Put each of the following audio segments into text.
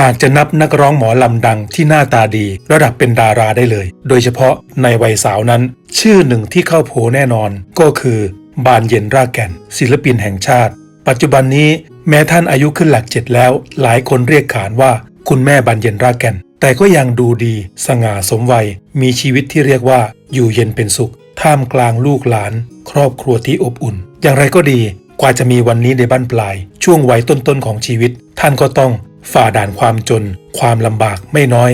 หากจะนับนักร้องหมอลำดังที่หน้าตาดี ระดับเป็นดาราได้เลย โดยเฉพาะในวัยสาวนั้น ชื่อหนึ่งที่เข้าโผแน่นอน ก็คือบานเย็นรากแก่น ศิลปินแห่งชาติ ปัจจุบันนี้แม้ท่านอายุขึ้นหลักเจ็ดแล้ว หลายคนเรียกขานว่าคุณแม่บานเย็นรากแก่น แต่ก็ยังดูดี สง่าสมวัย มีชีวิตที่เรียกว่าอยู่เย็นเป็นสุข ท่ามกลางลูกหลาน ครอบครัวที่อบอุ่น อย่างไรก็ดี กว่าจะมีวันนี้ในบ้านปลาย ช่วงวัยต้นๆของชีวิต ท่านก็ต้อง ฝ่าด่านความจน ความลำบากไม่น้อย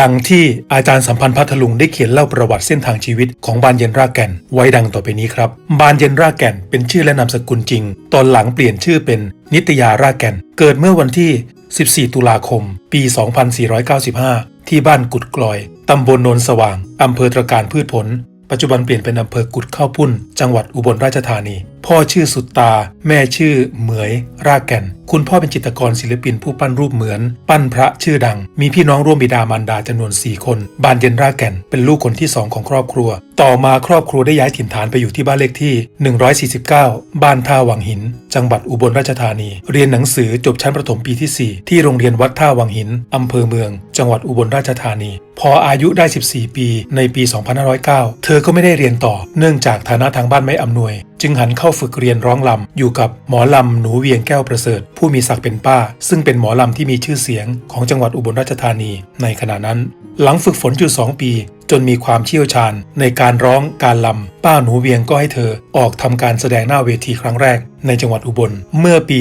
ดังที่อาจารย์สัมพันธ์พัทลุงได้เขียนเล่าประวัติเส้นทางชีวิตของบานเย็นรากแก่น ไว้ดังต่อไปนี้ครับ บานเย็นรากแก่นเป็นชื่อและนามสกุลจริง ตอนหลังเปลี่ยนชื่อเป็นนิตยารากแก่น เกิดเมื่อวันที่ 14 ตุลาคม ปี 2495 ที่บ้านกุดกลอย ตำบลโนนสว่าง อำเภอตรการพืชผล ปัจจุบันเปลี่ยนเป็นอำเภอกุดข้าวปุ้น จังหวัดอุบลราชธานี พ่อชื่อสุดตา แม่ชื่อเหมยรากแก่น คุณพ่อเป็นจิตรกรศิลปินผู้ปั้นรูปเหมือน ปั้นพระชื่อดัง มีพี่น้องร่วมบิดามารดาจำนวน 4 คน บานเย็นรากแก่น เป็นลูกคนที่ 2 ของครอบครัว ต่อมาครอบครัวได้ย้ายถิ่นฐานไปอยู่ที่บ้านเลขที่ 149 บ้านท่าวังหิน จังหวัดอุบลราชธานี เรียนหนังสือจบชั้นประถมปีที่ 4 ที่โรงเรียนวัดท่าวังหินอำเภอเมือง จังหวัดอุบลราชธานี พออายุได้ 14 ปีในปี 2509 เธอก็ไม่ได้เรียนต่อ เนื่องจากฐานะทางบ้านไม่อำนวย จึงหันเข้าฝึกเรียนร้องลำอยู่กับหมอลำหนูเวียงแก้วประเสริฐ ผู้มีศักดิ์เป็นป้า ซึ่งเป็นหมอลำที่มีชื่อเสียงของจังหวัดอุบลราชธานีในขณะนั้น หลังฝึกฝนอยู่ 2 ปีจนมีความเชี่ยวชาญในการร้องการลำป้าหนูเวียงก็ให้เธอออกทำการแสดงหน้าเวทีครั้งแรก ในจังหวัดอุบลเมื่อปี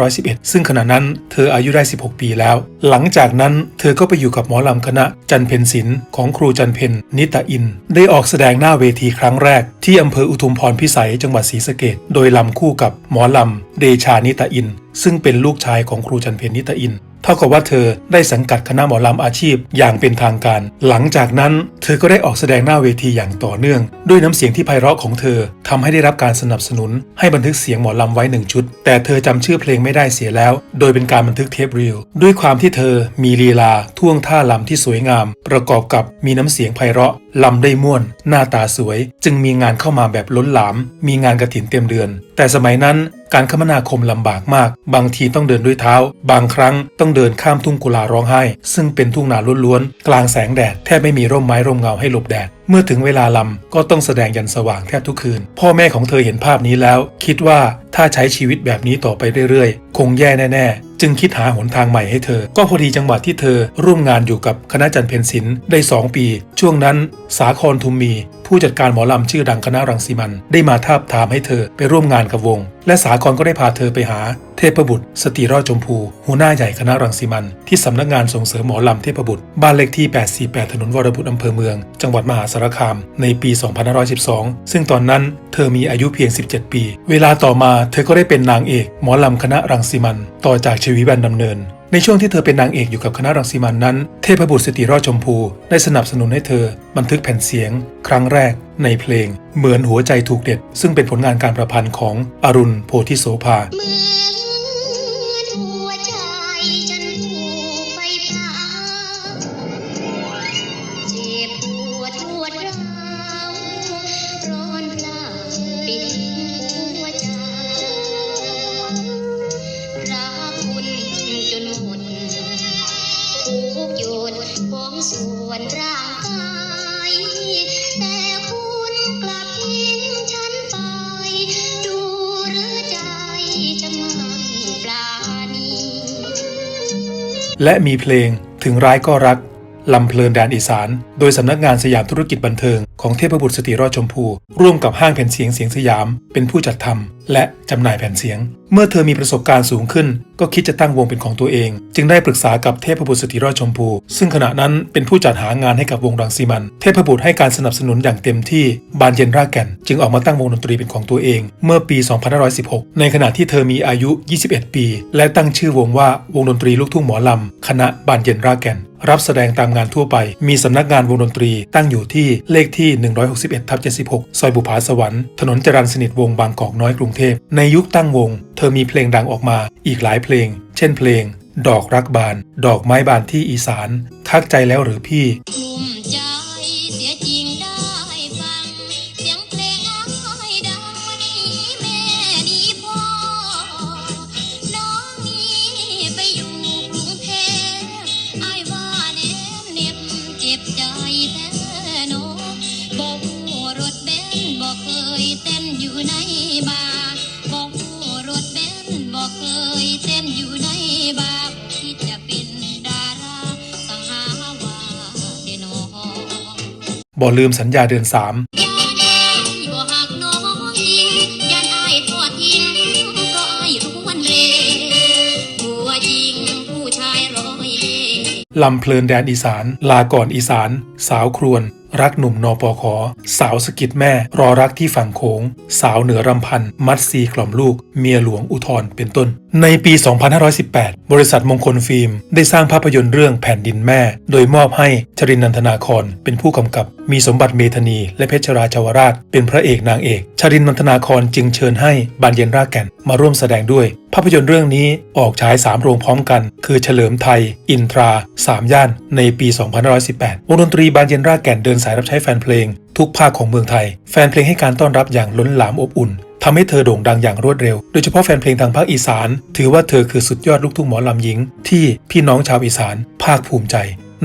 2511 ซึ่งขณะนั้นเธออายุได้ 16 ปีแล้ว หลังจากนั้นเธอก็ไปอยู่กับหมอลำคณะจันเพนศิลป์ของครูจันเพนนิตาอิน ได้ออกแสดงหน้าเวทีครั้งแรก ที่อำเภออุทุมพรพิสัยจังหวัดศรีสะเกดโดยลำคู่กับหมอลำเดชานิตาอิน ซึ่งเป็นลูกชายของครูจันเพนนิตาอิน เท่ากับว่าเธอได้สังกัดคณะหมอลำอาชีพอย่างเป็นทางการ หลังจากนั้นเธอก็ได้ออกแสดงหน้าเวทีอย่างต่อเนื่อง ด้วยน้ำเสียงที่ไพเราะของเธอทำให้ได้รับการสนับสนุน ให้บันทึกเสียงหมอลำไว้หนึ่งชุด แต่เธอจำชื่อเพลงไม่ได้เสียแล้ว โดยเป็นการบันทึกเทปรีลด้วยความที่เธอมีลีลาท่วงท่าลำที่สวยงาม ประกอบกับมีน้ำเสียงไพเราะลำได้ม่วน หน้าตาสวย จึงมีงานเข้ามาแบบล้นหลาม มีงานกระถินเต็มเดือน แต่สมัยนั้น การคมนาคมลำบากมาก บางทีต้องเดินด้วยเท้า บางครั้งต้องเดินข้ามทุ่งกุลาร้องไห้ ซึ่งเป็นทุ่งนาล้วนๆ กลางแสงแดดแทบไม่มีร่มไม้ร่มเงาให้หลบแดด เมื่อถึงเวลาลำก็ต้องแสดงยันสว่างแทบทุกคืน พ่อแม่ของเธอเห็นภาพนี้แล้ว คิดว่าถ้าใช้ชีวิตแบบนี้ต่อไปเรื่อยๆ คงแย่แน่ๆ จึงคิดหาหนทางใหม่ให้เธอ ก็พอดีจังหวัดที่เธอร่วมงานอยู่กับคณะจันเพนศิลป์ได้ 2 ปี ช่วงนั้น สาครทุมมี ผู้จัดการหมอลำชื่อดังคณะรังสีมัน ได้มาทาบทามให้เธอไปร่วมงานกับวง และสาครก็ได้พาเธอไปหา เทพบุตร สติรอดชมพู หัวหน้าใหญ่คณะรังสีมัน ที่สำนักงานส่งเสริมหมอลำเทพบุตร บ้านเลขที่ 848 ถนนวรบุตรอำเภอเมือง จังหวัดมหาสารคาม ในปี 2512 ซึ่งตอนนั้นเธอมีอายุเพียง 17 ปี เวลาต่อมาเธอก็ได้เป็นนางเอกหมอลำคณะรังสีมัน ต่อจากชีวิบันดำเนินในช่วงที่เธอเป็นนางเอกอยู่กับคณะรังสีมันนั้น เทพบุตรสติรอดชมพู ได้สนับสนุนให้เธอบันทึกแผ่นเสียง ครั้งแรก ในเพลง เหมือนหัวใจถูกเด็ด ซึ่งเป็นผลงานการประพันธ์ของอรุณโพธิโสภา และมีเพลงถึงร้ายก็รักลำเพลินแดนอีสาน โดยสำนักงานสยามธุรกิจบันเทิงของเทพบุตรสติรอดชมพู ร่วมกับห้างแผ่นเสียงเสียงสยาม เป็นผู้จัดทำและจำหน่ายแผ่นเสียง เมื่อเธอมีประสบการณ์สูงขึ้น ก็คิดจะตั้งวงเป็นของตัวเอง จึงได้ปรึกษากับเทพบุตรสติรอดชมพู ซึ่งขณะนั้นเป็นผู้จัดหางานให้กับวงรังสีมัน เทพบุตรให้การสนับสนุนอย่างเต็มที่บานเย็นรากแก่น จึงออกมาตั้งวงดนตรีเป็นของตัวเอง เมื่อปี 2516 ในขณะที่เธอมีอายุ 21 ปี และตั้งชื่อวงว่าวงดนตรีลูกทุ่งหมอลำคณะบานเย็นรากแก่น รับแสดงตามงานทั่วไป มีสำนักงานวงดนตรีตั้งอยู่ที่เลขที่161ทับ76 ซอยบุภาสวรรค์ ถนนจรัญสนิทวงบางกอกน้อยกรุงเทพ ในยุคตั้งวง เธอมีเพลงดังออกมาอีกหลายเพลง เช่นเพลง ดอกรักบาน ดอกไม้บานที่อีสานทักใจแล้วหรือพี่ อยู่ในบาร์บอกหัวรถเบนซ์บอกเคยเต้นอยู่ในบาร์ที่จะเป็นดาราสังหาว่าเดนอบ่ลืมสัญญาเดือนสามยาแดงบ่หักน้องยิงยันอายทอดทิ้งเพราะอายรู้วันเลตัวจริงผู้ชายร้อยเล่ห์ลำเพลินแดนอีสาน ลาก่อนอีสาน สาวครวน รักหนุ่มนปขสาวสกิดแม่ รอรักที่ฝั่งโขง สาวเหนือรำพัน มัดซีกล่อมลูก เมียหลวงอุทธรเป็นต้น ในปี 2518 บริษัทมงคลฟิล์ม ได้สร้างภาพยนตร์เรื่องแผ่นดินแม่ โดยมอบให้ชรินนันทนาครเป็นผู้กำกับ มีสมบัติเมธนี และเพชรราชวราช เป็นพระเอกนางเอกชรินนันทนาครจึงเชิญให้บานเย็นรากแก่นมาร่วมแสดงด้วย ภาพยนตร์เรื่องนี้ออกฉาย 3 โรงพร้อมกัน คือเฉลิมไทย อินทรา 3 ย่าน ในปี2518วงดนตรีบานเย็นรากแก่นเดินสายรับใช้แฟนเพลง ทุกภาคของเมืองไทย แฟนเพลงให้การต้อนรับอย่างล้นหลามอบอุ่นทำให้เธอโด่งดังอย่างรวดเร็ว โดยเฉพาะแฟนเพลงทางภาคอีสาน ถือว่าเธอคือสุดยอดลูกทุ่งหมอลำหญิง ที่พี่น้องชาวอีสาน ภาคภูมิใจ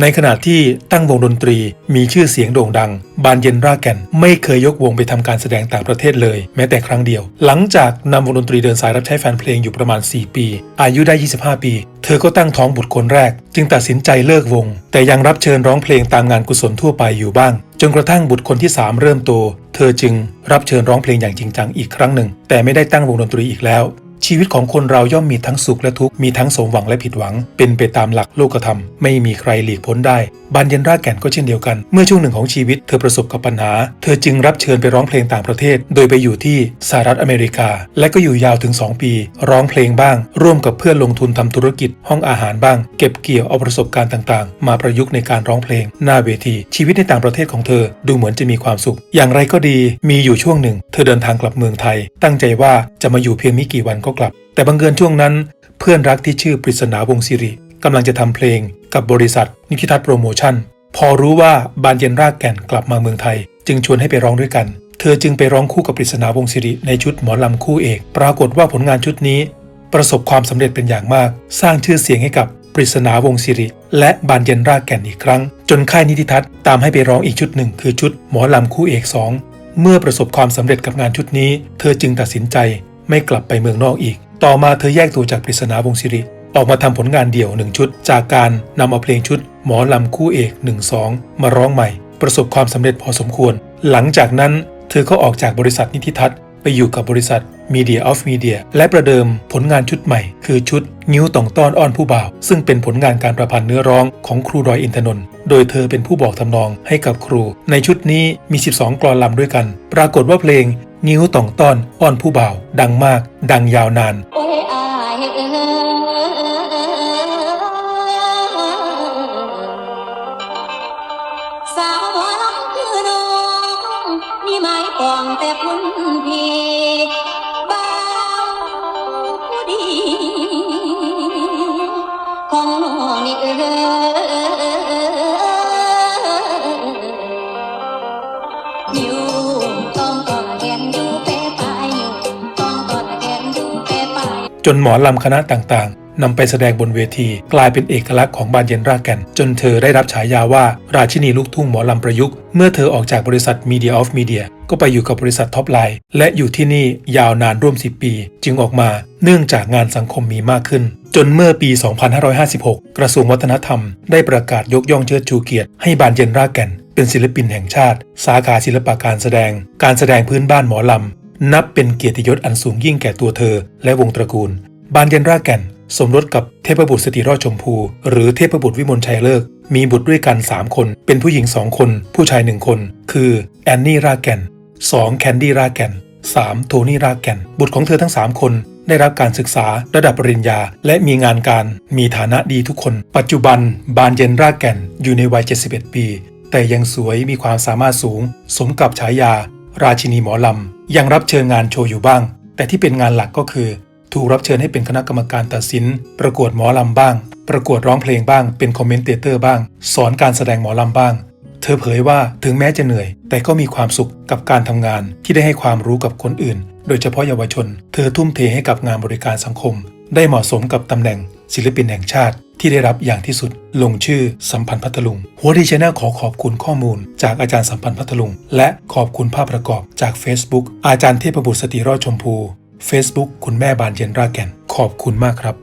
ในขณะที่ตั้งวงดนตรีมีชื่อเสียงโด่งดัง บานเย็นรากแก่นไม่เคยยกวงไปทำการแสดงต่างประเทศเลย แม้แต่ครั้งเดียว หลังจากนำวงดนตรีเดินสายรับใช้แฟนเพลงอยู่ประมาณ 4 ปี อายุได้ 25 ปี เธอก็ตั้งท้องบุตรคนแรก จึงตัดสินใจเลิกวง แต่ยังรับเชิญร้องเพลงตามงานกุศลทั่วไปอยู่บ้าง จนกระทั่งบุตรคนที่ 3 เริ่มโต เธอจึงรับเชิญร้องเพลงอย่างจริงจังอีกครั้งหนึ่ง แต่ไม่ได้ตั้งวงดนตรีอีกแล้ว ชีวิตของคนเราย่อมมีทั้งสุขและทุกข์ มีทั้งสมหวังและผิดหวัง เป็นไปตามหลักโลกธรรม ไม่มีใครหลีกพ้นได้ บานเย็นรากแก่นก็เช่นเดียวกัน เมื่อช่วงหนึ่งของชีวิตเธอประสบกับปัญหา เธอจึงรับเชิญไปร้องเพลงต่างประเทศ โดยไปอยู่ที่สหรัฐอเมริกา และก็อยู่ยาวถึง 2 ปี ร้องเพลงบ้าง ร่วมกับเพื่อนลงทุนทำธุรกิจ ห้องอาหารบ้าง เก็บเกี่ยวเอาประสบการณ์ต่างๆ มาประยุกต์ในการร้องเพลง หน้าเวที ชีวิตในต่างประเทศของเธอ ดูเหมือนจะมีความสุข อย่างไรก็ดี มีอยู่ช่วงหนึ่ง เธอเดินทางกลับเมืองไทย ตั้งใจว่าจะมาอยู่เพียงไม่กี่วันก็กลับ แต่บังเอิญช่วงนั้น เพื่อนรักที่ชื่อปริศนาวงศิริกำลังจะทำเพลงกับบริษัท นิติทัศโปรโมชั่น พอรู้ว่าบานเย็นรากแก่นกลับมาเมืองไทย จึงชวนให้ไปร้องด้วยกัน เธอจึงไปร้องคู่กับปริศนาวงศิริในชุดหมอลำคู่เอก ปรากฏว่าผลงานชุดนี้ ประสบความสำเร็จเป็นอย่างมาก สร้างชื่อเสียงให้กับปริศนาวงศิริ และบานเย็นรากแก่นอีกครั้ง จนค่ายนิติทัศน์ตามให้ไปร้องอีกชุดหนึ่งคือชุดหมอลำคู่เอกสองเมื่อประสบความสำเร็จกับงานชุดนี้ เธอจึงตัดสินใจ ไม่กลับไปเมืองนอกอีก ต่อมาเธอแยกตัวจากปริศนาวงศิริ ออกมาทำผลงานเดี่ยวหนึ่งชุด จากการนำเอาเพลงชุด หมอลำคู่เอก 1 2 มาร้องใหม่ ประสบความสำเร็จพอสมควร หลังจากนั้นเธอก็ออกจากบริษัทนิติทัศน์ไปอยู่กับบริษัท Media of Media และประเดิมผลงานชุดใหม่ คือชุดนิ้วต่องต้อนอ้อนผู้บ่าว ซึ่งเป็นผลงานการประพันธ์เนื้อร้องของครูดอยอินทนนท์โดยเธอเป็นผู้บอกทำนองให้กับครู ในชุดนี้มี 12 กลอนลำด้วยกัน ปรากฏว่าเพลง นิ้วต่องต้อนอ้อนผู้บ่าว ดังมาก ดังยาวนานเอ้ยสาวหมอลำคือน้องมีไม้ปองแต่พุ่นพี่บ่าวผู้ดี ของน้องนี่เอ้ย นหมอลำคณะต่างๆนำไปแสดงบนเวที กลายเป็นเอกลักษณ์ของบานเย็นรากแก่น จนเธอได้รับฉายาว่าราชินีลูกทุ่งหมอลำประยุกต์ เมื่อเธอออกจากบริษัท Media of Media ก็ไปอยู่กับบริษัทท็อปไลน์และอยู่ที่นี่ยาวนานร่วม 10 ปี จึงออกมาเนื่องจากงานสังคมมีมากขึ้น จนเมื่อปี 2556 กระทรวงวัฒนธรรม ได้ประกาศยกย่องเชิดชูเกียรติให้บานเย็นรากแก่น เป็นศิลปินแห่งชาติ สาขาศิลปะการแสดง การแสดงพื้นบ้านหมอลำ นับเป็นเกียรติยศอันสูงยิ่งแก่ตัวเธอ และวงตระกูล บานเย็นรากแก่น สมรสกับเทพบุตรสติรอดชมพู หรือเทพบุตรวิมลชัยเลิก มีบุตรด้วยกัน 3 คน เป็นผู้หญิง 2 คน ผู้ชาย 1 คน คือแอนนี่รากแก่น 2. แคนดี้รากแก่น 3. โทนี่รากแก่น บุตรของเธอทั้ง 3 คนได้รับการศึกษาระดับปริญญา และมีงานการมีฐานะดีทุกคน ปัจจุบันบานเย็นรากแก่นอยู่ในวัย 71 ปี แต่ยังสวยมีความสามารถสูง สมกับฉายา ราชินีหมอลำ ยังรับเชิญงานโชว์อยู่บ้าง แต่ที่เป็นงานหลักก็คือ ถูกรับเชิญให้เป็นคณะกรรมการตัดสิน ประกวดหมอลำบ้าง ประกวดร้องเพลงบ้าง เป็นคอมเมนเตเตอร์บ้าง สอนการแสดงหมอลำบ้าง เธอเผยว่าถึงแม้จะเหนื่อย แต่ก็มีความสุขกับการทำงาน ที่ได้ให้ความรู้กับคนอื่น โดยเฉพาะเยาวชน เธอทุ่มเทให้กับงานบริการสังคม ได้เหมาะสมกับตำแหน่ง ศิลปินแห่งชาติที่ได้รับอย่างที่สุดลงชื่อสัมพันธ์พัทลุง หัวดีชแนลขอขอบคุณข้อมูล จากอาจารย์สัมพันธ์พัทลุง และขอบคุณภาพประกอบจาก Facebook อาจารย์เทพบุตรสติรอดชมพู Facebook คุณแม่บานเย็นรากแก่น ขอบคุณมากครับ